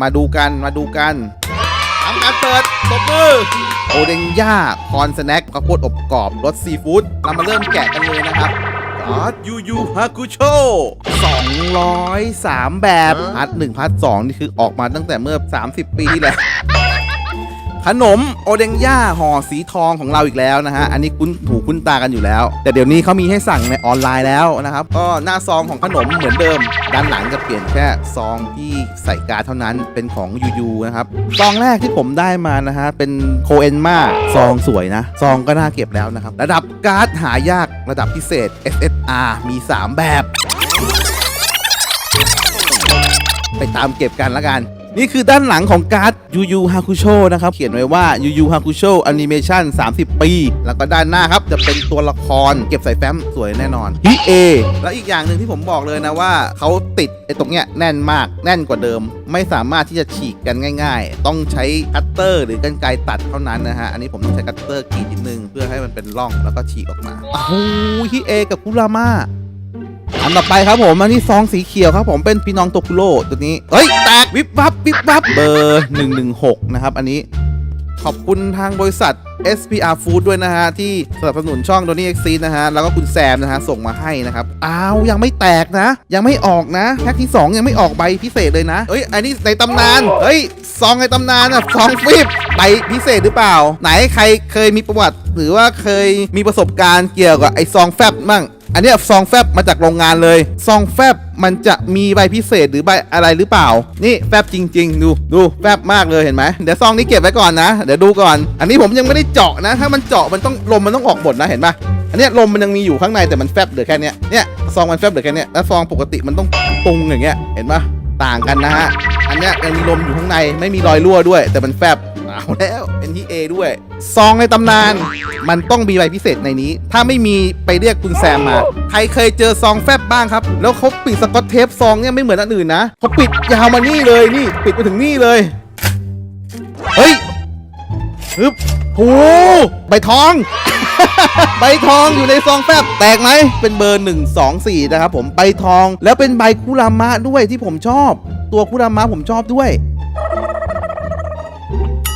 มาดูกันมาดูกันทำการเปิดตบมือโอเดงย่าคอนสแน็คข้าวโพดอบกรอบรสซีฟู้ดเรามาเริ่มแกะกันเลยนะครับการ์ดยูยูฮากุโช203 แบบพาร์ท1พาร์ท2นี่คือออกมาตั้งแต่เมื่อ 30 ปีที่แล้ว ขนมโอเดงย่าห่อสีทองของเราอีกแล้วนะฮะ อันนี้คุ้นหูคุ้นตากันอยู่แล้ว แต่เดี๋ยวนี้เขามีให้สั่งในออนไลน์แล้วนะครับ ก็หน้าซองของขนมเหมือนเดิม ด้านหลังจะเปลี่ยนแค่ซองที่ใส่การเท่านั้นเป็นของยูยูนะครับ ซองแรกที่ผมได้มานะฮะ เป็นโคเอนมาซองสวยนะ ซองก็น่าเก็บแล้วนะครับ ระดับการ์ดหายากระดับพิเศษ SSR มี 3 แบบ ไปตามเก็บกันละกัน นี่คือด้านหลังของการ์ดยูยูฮาคุโชนะครับ เขียนไว้ว่ายูยูฮาคุโชแอนิเมชัน30 ปี แล้วก็ด้านหน้าครับ จะเป็นตัวละครเก็บใส่แฟ้มสวยแน่นอนฮิเอแล้วอีกอย่างหนึ่งที่ผมบอกเลยนะว่าเขาติดไอ้ตรงเนี้ยแน่นมากแน่นกว่าเดิม ไม่สามารถที่จะฉีกกันง่าย ๆ ต้องใช้คัตเตอร์หรือกรรไกรตัดเท่านั้นนะฮะอันนี้ผมต้องใช้คัตเตอร์กรีดนิดนึงเพื่อให้มันเป็นร่องแล้วก็ฉีกออกมาโอ้โหฮิเอกับคุรามา อันต่อไปครับผมอันนี้ซองสีเขียวครับผมเป็นพี่น้องโตคุโร่ตัวนี้เฮ้ยแตกวิบวับวิบวับเบอร์116 นะครับ อันนี้ขอบคุณทางบริษัท SPR Food ด้วยนะฮะ ที่สนับสนุนช่อง d o n y X นะฮะ แล้วก็คุณแซมนะฮะ ส่งมาให้นะครับ อ้าว ยังไม่แตกนะ ยังไม่ออกนะแพ็คที่ 2 ยังไม่ออกใบพิเศษเลยนะ เฮ้ย อันนี้ในตำนาน เฮ้ย ซองในตำนานอะซองฟิบใบพิเศษหรือเปล่า ไหนใครเคยมีประวัติ หรือว่าเคยมีประสบการณ์เกี่ยวกับไอซองแฟบมั่ง อันนี้ซองแฟบมาจากโรงงานเลย ซองแฟบมันจะมีใบพิเศษหรือใบอะไรหรือเปล่า นี่แฟบจริง ๆ ดูดูแฟบมากเลยเห็นไหมเดี๋ยวซองนี้เก็บไว้ก่อนนะ เดี๋ยวดูก่อน อันนี้ผมยังไม่ได้เจาะนะ ถ้ามันเจาะมันต้องลมมันต้องออกหมดนะเห็นปะอันนี้ลมมันยังมีอยู่ข้างในแต่มันแฟบเหลือแค่เนี้ยเนี่ยซองมันแฟบเหลือแค่เนี้ยแล้วซองปกติมันต้องปุงอย่างเงี้ยเห็นปะต่างกันนะฮะอันเนี้ยยังมีลมอยู่ข้างในไม่มีรอยรั่วด้วย แต่มันแฟบ เอาแล้ว เป็นที่ A ด้วย ซองในตำนาน มันต้องมีใบพิเศษในนี้ ถ้าไม่มีไปเรียกคุณแซมมา ใครเคยเจอซองแฟบบ้างครับ แล้วเขาปิดสกอตเทปซองเนี่ยไม่เหมือนอันอื่นนะเขาปิดยาวมานี่เลยนี่ ปิดไปถึงนี่เลย เฮ้ยฮึบโหใบทอง ใบทองอยู่ในซองแฟบแตกไหม เป็นเบอร์ 1 2 4 นะครับผม ใบทอง แล้วเป็นใบคุรามะด้วยที่ผมชอบ ตัวคุรามะผมชอบด้วย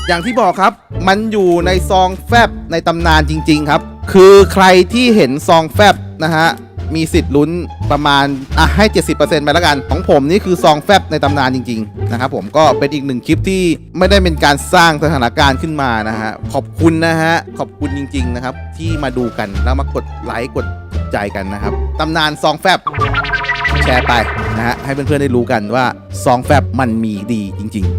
อย่างที่บอกครับ มันอยู่ในซองแฟบในตำนานจริง ๆ ครับ คือใครที่เห็นซองแฟบนะฮะมีสิทธิ์ลุ้นประมาณอะให้ 70%ไปแล้วกัน ของผมนี่คือซองแฟบในตำนานจริง ๆ นะครับผมก็เป็นอีกหนึ่งคลิปที่ไม่ได้เป็นการสร้างสถานการณ์ขึ้นมานะฮะ ขอบคุณนะฮะ ขอบคุณจริง ๆ นะครับ ที่มาดูกันแล้วมากดไลค์กดใจกันนะครับตำนานซองแฟบแชร์ไปนะฮะให้เพื่อนๆได้รู้กันว่าซองแฟบมันมีดีจริง ๆ